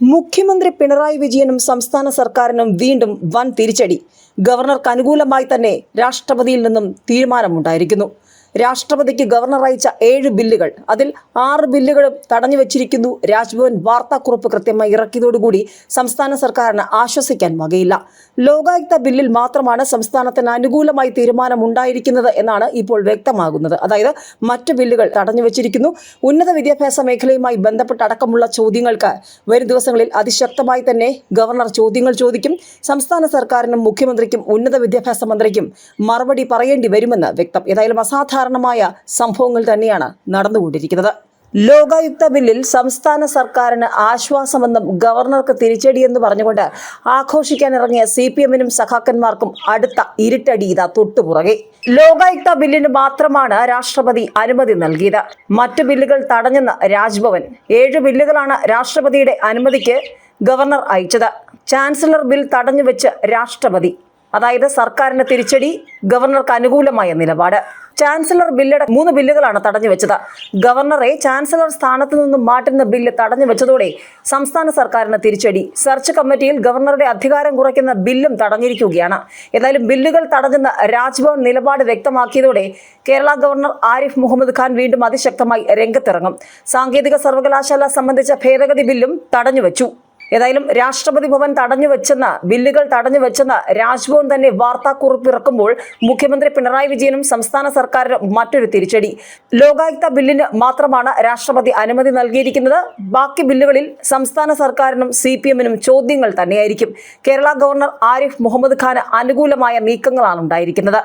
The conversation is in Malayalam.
മുഖ്യമന്ത്രി പിണറായി വിജയനും സംസ്ഥാന സർക്കാരിനും വീണ്ടും വൻ തിരിച്ചടി. ഗവർണർക്ക് അനുകൂലമായി തന്നെ രാഷ്ട്രപതിയിൽ നിന്നും തീരുമാനമുണ്ടായിരിക്കുന്നു. രാഷ്ട്രപതിക്ക് ഗവർണർ അയച്ച ഏഴ് ബില്ലുകൾ. അതിൽ ആറ് ബില്ലുകളും തടഞ്ഞു വച്ചിരിക്കുന്നു. രാജ്ഭവൻ വാർത്താക്കുറിപ്പ് കൃത്യമായി ഇറക്കിയതോടുകൂടി സംസ്ഥാന സർക്കാരിന് ആശ്വസിക്കാൻ വകയില്ല. ലോകായുക്ത ബില്ലിൽ മാത്രമാണ് സംസ്ഥാനത്തിന് അനുകൂലമായി തീരുമാനം ഉണ്ടായിരിക്കുന്നത് എന്നാണ് ഇപ്പോൾ വ്യക്തമാകുന്നത്. അതായത് മറ്റ് ബില്ലുകൾ തടഞ്ഞു വച്ചിരിക്കുന്നു. ഉന്നത വിദ്യാഭ്യാസ മേഖലയുമായി ബന്ധപ്പെട്ട അടക്കമുള്ള ചോദ്യങ്ങൾക്ക് വരും ദിവസങ്ങളിൽ അതിശക്തമായി തന്നെ ഗവർണർ ചോദ്യങ്ങൾ ചോദിക്കും. സംസ്ഥാന സർക്കാരിനും മുഖ്യമന്ത്രിക്കും ഉന്നത വിദ്യാഭ്യാസ മന്ത്രിക്കും മറുപടി പറയേണ്ടി വരുമെന്ന് വ്യക്തം. ഏതായാലും അസാധാരണമായ സംഭവങ്ങൾ തന്നെയാണ് നടന്നുകൊണ്ടിരിക്കുന്നത്. ലോകായുക്ത ബില്ലിൽ സംസ്ഥാന സർക്കാരിന് ആശ്വാസമെന്നും ഗവർണർക്ക് തിരിച്ചടിയെന്ന് പറഞ്ഞുകൊണ്ട് ആഘോഷിക്കാനിറങ്ങിയ സി പി എമ്മിനും സഖാക്കന്മാർക്കും അടുത്ത ഇരുട്ടടി ഇതാ തൊട്ടുപുറകെ. ലോകായുക്ത ബില്ലിന് മാത്രമാണ് രാഷ്ട്രപതി അനുമതി നൽകിയത്. മറ്റു ബില്ലുകൾ തടഞ്ഞെന്ന് രാജ്ഭവൻ. ഏഴ് ബില്ലുകളാണ് രാഷ്ട്രപതിയുടെ അനുമതിക്ക് ഗവർണർ അയച്ചത്. ചാൻസലർ ബിൽ തടഞ്ഞുവെച്ച് രാഷ്ട്രപതി അതായത് സർക്കാരിന്റെ തിരിച്ചടി ഗവർണർക്ക് അനുകൂലമായ നിലപാട്. ചാൻസലർ ബില്ലട മൂന്ന് ബില്ലുകളാണ് തടഞ്ഞു വെച്ചത്. ഗവർണറെ ചാൻസലർ സ്ഥാനത്ത് നിന്നും മാറ്റുന്ന ബില്ല് തടഞ്ഞു വെച്ചതോടെ സംസ്ഥാന സർക്കാരിന് തിരിച്ചടി. സെർച്ച് കമ്മിറ്റിയിൽ ഗവർണറുടെ അധികാരം കുറയ്ക്കുന്ന ബില്ലും തടഞ്ഞിരിക്കുകയാണ്. ഏതായാലും ബില്ലുകൾ തടഞ്ഞെന്ന് രാജ്ഭവൻ നിലപാട് വ്യക്തമാക്കിയതോടെ കേരള ഗവർണർ ആരിഫ് മുഹമ്മദ് ഖാൻ വീണ്ടും അതിശക്തമായി രംഗത്തിറങ്ങും. സാങ്കേതിക സർവകലാശാല സംബന്ധിച്ച ഭേദഗതി ബില്ലും തടഞ്ഞുവെച്ചു ഏതായാലും രാഷ്ട്രപതി ഭവൻ തടഞ്ഞു വെച്ചെന്ന് ബില്ലുകൾ തടഞ്ഞു വെച്ചെന്ന് രാജ്ഭവൻ തന്നെ വാർത്താക്കുറിപ്പ് ഇറക്കുമ്പോൾ മുഖ്യമന്ത്രി പിണറായി വിജയനും സംസ്ഥാന സർക്കാരിനും മറ്റൊരു തിരിച്ചടി. ലോകായുക്ത ബില്ലിന് മാത്രമാണ് രാഷ്ട്രപതി അനുമതി നൽകിയിരിക്കുന്നത്. ബാക്കി ബില്ലുകളിൽ സംസ്ഥാന സർക്കാരിനും സി പി എമ്മിനും ചോദ്യങ്ങൾ തന്നെയായിരിക്കും. കേരള ഗവർണർ ആരിഫ് മുഹമ്മദ് ഖാന് അനുകൂലമായ നീക്കങ്ങളാണ് ഉണ്ടായിരിക്കുന്നത്.